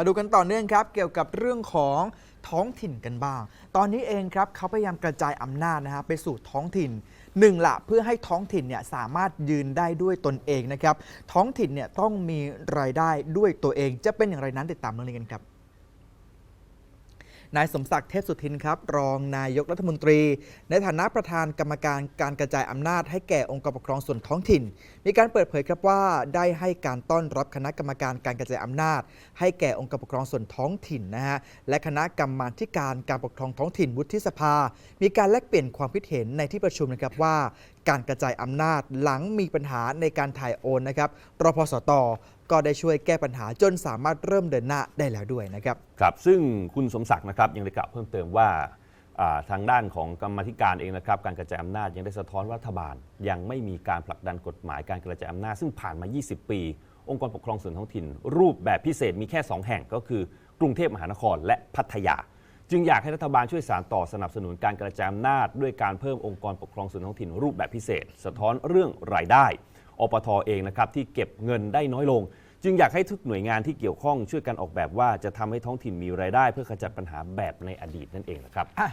มาดูกันต่อเนื่องครับ เกี่ยวกับเรื่องของท้องถิ่นกันบ้าง ตอนนี้เองครับเขาพยายามกระจายอำนาจนะฮะไปสู่ท้องถิ่นหนึ่งละเพื่อให้ท้องถิ่นเนี่ยสามารถยืนได้ด้วยตนเองนะครับท้องถิ่นเนี่ยต้องมีรายได้ด้วยตัวเอง จะเป็นอย่างไรนั้นติดตามเรื่องนี้กันครับ นายสมศักดิ์เทพสุทินครับ รองนายกรัฐมนตรี ในฐานะประธานกรรมการการกระจายอำนาจให้แก่องค์กรปกครองส่วนท้องถิ่น มีการเปิดเผยครับว่าได้ให้การต้อนรับคณะกรรมการการกระจายอำนาจ ให้แก่องค์กรปกครองส่วนท้องถิ่นนะฮะและคณะกรรมาการการปกครองท้องถิ่นวุฒิสภา มีการแลกเปลี่ยนความคิดเห็นในที่ประชุมนะครับว่าการกระจายอำนาจหลังมีปัญหาในการถ่ายโอนนะครับรพสต ก็ได้ช่วยแก้ปัญหาจนสามารถเริ่มเดินหน้าได้แล้วด้วยนะครับ ครับ ซึ่งคุณสมศักดิ์นะครับยังได้กล่าวเพิ่มเติมว่าทางด้านของกรรมธิการเองนะครับ การกระจายอำนาจยังได้สะท้อนรัฐบาล ยังไม่มีการผลักดันกฎหมายการกระจายอำนาจ ซึ่งผ่านมา 20 ปี องค์กรปกครองส่วนท้องถิ่น รูปแบบพิเศษมีแค่ 2 แห่งก็คือกรุงเทพมหานครและพัทยา จึงอยากให้รัฐบาลช่วยสานต่อสนับสนุนการกระจายอำนาจ ด้วยการเพิ่มองค์กรปกครองส่วนท้องถิ่น รูปแบบพิเศษ สะท้อนเรื่องรายได้อปทเองนะครับที่เก็บเงินได้น้อยลง จึงอยากให้ทุกหน่วยงานที่เกี่ยวข้องช่วยกันออกแบบว่าจะทำให้ท้องถิ่นมีรายได้ เพื่อขจัดปัญหาแบบในอดีตนั่นเองนะครับ อะ